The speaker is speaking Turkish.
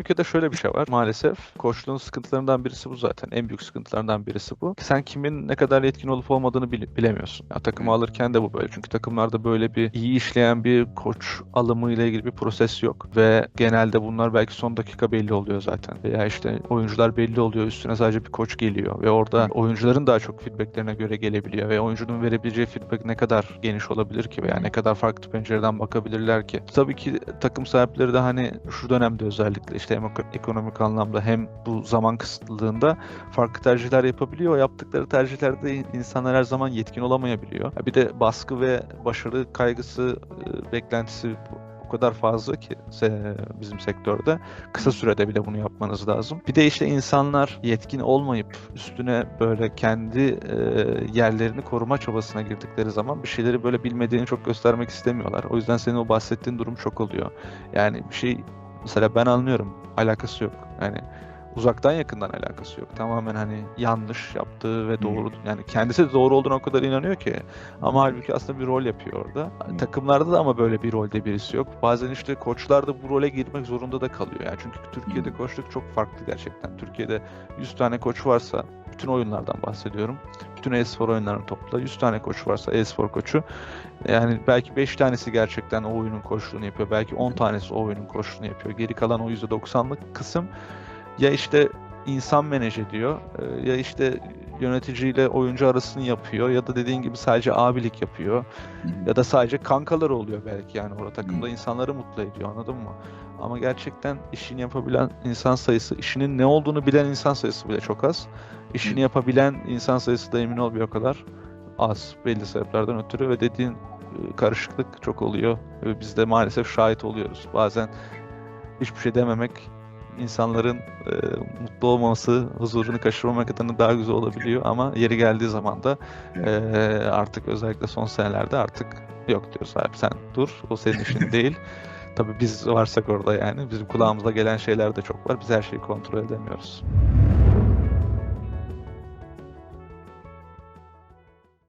ülkede şöyle bir şey var maalesef. Koçluğun sıkıntılarından birisi bu zaten. En büyük sıkıntılarından birisi bu. Sen kimin ne kadar yetkin olup olmadığını bile- bilemiyorsun. Ya, takımı alırken de bu böyle. Çünkü takımlarda böyle bir iyi işleyen bir koç alımı ile ilgili bir proses yok. Ve genelde bunlar belki son dakika belli oluyor zaten. Veya işte oyuncular belli oluyor. Üstüne sadece bir koç geliyor. Ve orada oyuncuların daha çok feedbacklerine göre gelebiliyor. Ve oyuncunun verebileceği feedback ne kadar geniş olabilir ki? Veya ne kadar farklı pencereden bakabilirler ki? Tabii ki takım sahipleri de hani şu dönemde özellikle işte hem eko- ekonomik anlamda hem bu zaman kısıtlılığında farklı tercihler yapabiliyor. Yaptıkları tercihlerde insanlar her zaman yetkin olamayabiliyor. Bir de baskı ve başarı kaygısı, e, beklentisi o kadar fazla ki bizim sektörde kısa sürede bile bunu yapmanız lazım. Bir de işte insanlar yetkin olmayıp üstüne böyle kendi e, yerlerini koruma çabasına girdikleri zaman bir şeyleri böyle bilmediğini çok göstermek istemiyorlar. O yüzden senin o bahsettiğin durum çok oluyor. Yani bir şey mesela ben anlıyorum alakası yok. Yani uzaktan yakından alakası yok. Tamamen hani yanlış yaptığı ve doğru yani kendisi de doğru olduğuna o kadar inanıyor ki. Ama halbuki aslında bir rol yapıyor orada. Takımlarda da ama böyle bir rolde birisi yok. Bazen işte koçlar da bu role girmek zorunda da kalıyor. Yani çünkü Türkiye'de koçluk çok farklı gerçekten. Türkiye'de 100 tane koç varsa bütün oyunlardan bahsediyorum. Bütün e-spor oyunlarını topla. 100 tane koç varsa e-spor koçu. Yani belki 5 tanesi gerçekten o oyunun koçluğunu yapıyor. Belki 10 tanesi o oyunun koçluğunu yapıyor. Geri kalan o %90'lık kısım ya işte insan menaj ediyor e, ya işte yöneticiyle oyuncu arasını yapıyor ya da dediğin gibi sadece abilik yapıyor ya da sadece kankalar oluyor belki yani orada takımda insanları mutlu ediyor anladın mı? Ama gerçekten işini yapabilen insan sayısı, işinin ne olduğunu bilen insan sayısı bile çok az. İşini yapabilen insan sayısı da emin ol bir o kadar az belli sebeplerden ötürü ve dediğin e, karışıklık çok oluyor. Ve biz de maalesef şahit oluyoruz. Bazen hiçbir şey dememek insanların e, mutlu olmaması, huzurunu kaçırmamak adına daha güzel olabiliyor ama yeri geldiği zaman da e, artık özellikle son senelerde artık yok diyoruz abi sen dur o senin işin değil. Tabii biz varsak orada yani bizim kulağımıza gelen şeyler de çok var. Biz her şeyi kontrol edemiyoruz.